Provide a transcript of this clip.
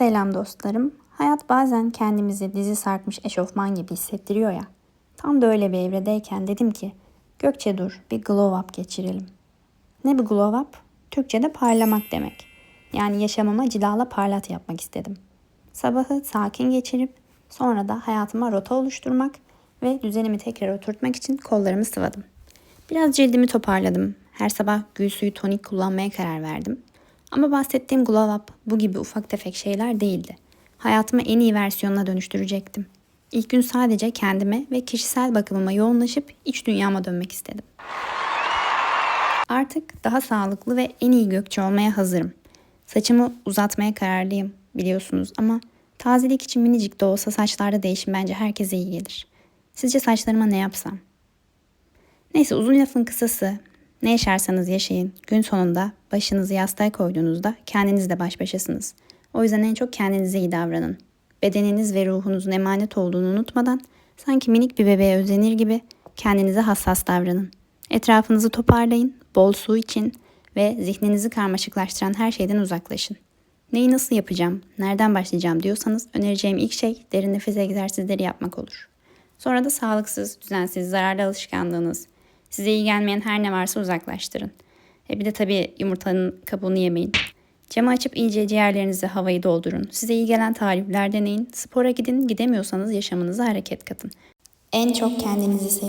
Selam dostlarım. Hayat bazen kendimizi dizi sarkmış eşofman gibi hissettiriyor ya. Tam da öyle bir evredeyken dedim ki Gökçe dur bir glow up geçirelim. Ne bir glow up? Türkçe'de parlamak demek. Yani yaşamama cilala parlat yapmak istedim. Sabahı sakin geçirip sonra da hayatıma rota oluşturmak ve düzenimi tekrar oturtmak için kollarımı sıvadım. Biraz cildimi toparladım. Her sabah gül suyu tonik kullanmaya karar verdim. Ama bahsettiğim glow up bu gibi ufak tefek şeyler değildi. Hayatımı en iyi versiyonuna dönüştürecektim. İlk gün sadece kendime ve kişisel bakımıma yoğunlaşıp iç dünyama dönmek istedim. Artık daha sağlıklı ve en iyi Gökçe olmaya hazırım. Saçımı uzatmaya kararlıyım biliyorsunuz ama tazelik için minicik de olsa saçlarda değişim bence herkese iyi gelir. Sizce saçlarıma ne yapsam? Neyse uzun lafın kısası ne yaşarsanız yaşayın gün sonunda başınızı yastığa koyduğunuzda kendinizle baş başasınız. O yüzden en çok kendinize iyi davranın. Bedeniniz ve ruhunuzun emanet olduğunu unutmadan sanki minik bir bebeğe özenir gibi kendinize hassas davranın. Etrafınızı toparlayın, bol su için ve zihninizi karmaşıklaştıran her şeyden uzaklaşın. Neyi nasıl yapacağım, nereden başlayacağım diyorsanız önereceğim ilk şey derin nefes egzersizleri yapmak olur. Sonra da sağlıksız, düzensiz, zararlı alışkanlığınız, size iyi gelmeyen her ne varsa uzaklaştırın. E bir de tabii yumurtanın kabuğunu yemeyin. Camı açıp iyice ciğerlerinize havayı doldurun. Size iyi gelen tarifler deneyin. Spora gidin, gidemiyorsanız yaşamınıza hareket katın. En çok kendinizi sevin.